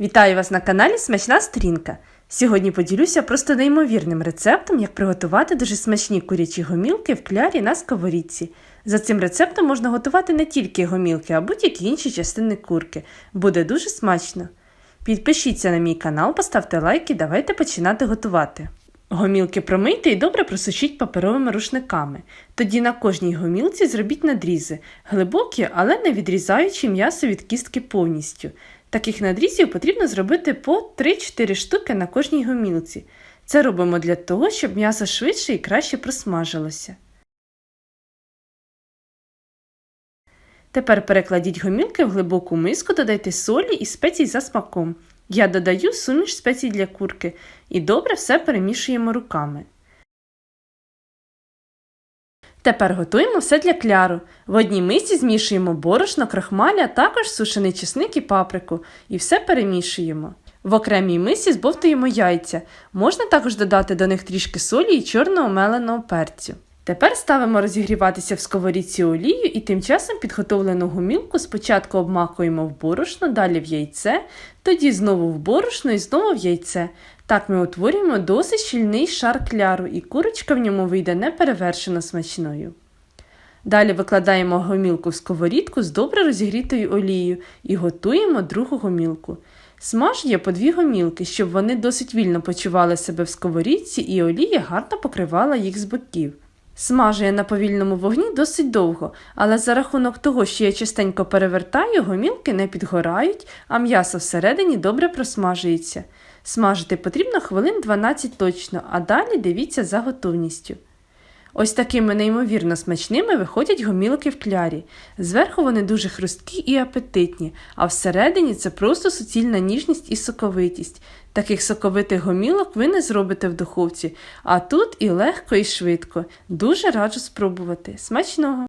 Вітаю вас на каналі Смачна Сторінка. Сьогодні поділюся просто неймовірним рецептом, як приготувати дуже смачні курячі гомілки в клярі на сковорідці. За цим рецептом можна готувати не тільки гомілки, а будь-які інші частини курки. Буде дуже смачно. Підпишіться на мій канал, поставте лайк і давайте починати готувати. Гомілки промийте і добре просушіть паперовими рушниками. Тоді на кожній гомілці зробіть надрізи, глибокі, але не відрізаючи м'ясо від кістки повністю. Таких надрізів потрібно зробити по 3-4 штуки на кожній гомілці. Це робимо для того, щоб м'ясо швидше і краще просмажилося. Тепер перекладіть гомілки в глибоку миску, додайте солі і спецій за смаком. Я додаю суміш спецій для курки і добре все перемішуємо руками. Тепер готуємо все для кляру. В одній мисці змішуємо борошно, крахмаля, також сушений чесник і паприку і все перемішуємо. В окремій мисці збовтуємо яйця. Можна також додати до них трішки солі і чорного меленого перцю. Тепер ставимо розігріватися в сковорідці олію і тим часом підготовлену гумілку спочатку обмакуємо в борошно, далі в яйце, тоді знову в борошно і знову в яйце. Так ми утворюємо досить щільний шар кляру, і курочка в ньому вийде неперевершено смачною. Далі викладаємо гомілку в сковорідку з добре розігрітою олією і готуємо другу гомілку. Смаж є по дві гомілки, щоб вони досить вільно почували себе в сковорідці і олія гарно покривала їх з боків. Смажує на повільному вогні досить довго, але за рахунок того, що я частенько перевертаю, гомілки не підгорають, а м'ясо всередині добре просмажується. Смажити потрібно хвилин 12 точно, а далі дивіться за готовністю. Ось такими неймовірно смачними виходять гомілки в клярі. Зверху вони дуже хрусткі і апетитні, а всередині це просто суцільна ніжність і соковитість. Таких соковитих гомілок ви не зробите в духовці, а тут і легко, і швидко. Дуже раджу спробувати. Смачного!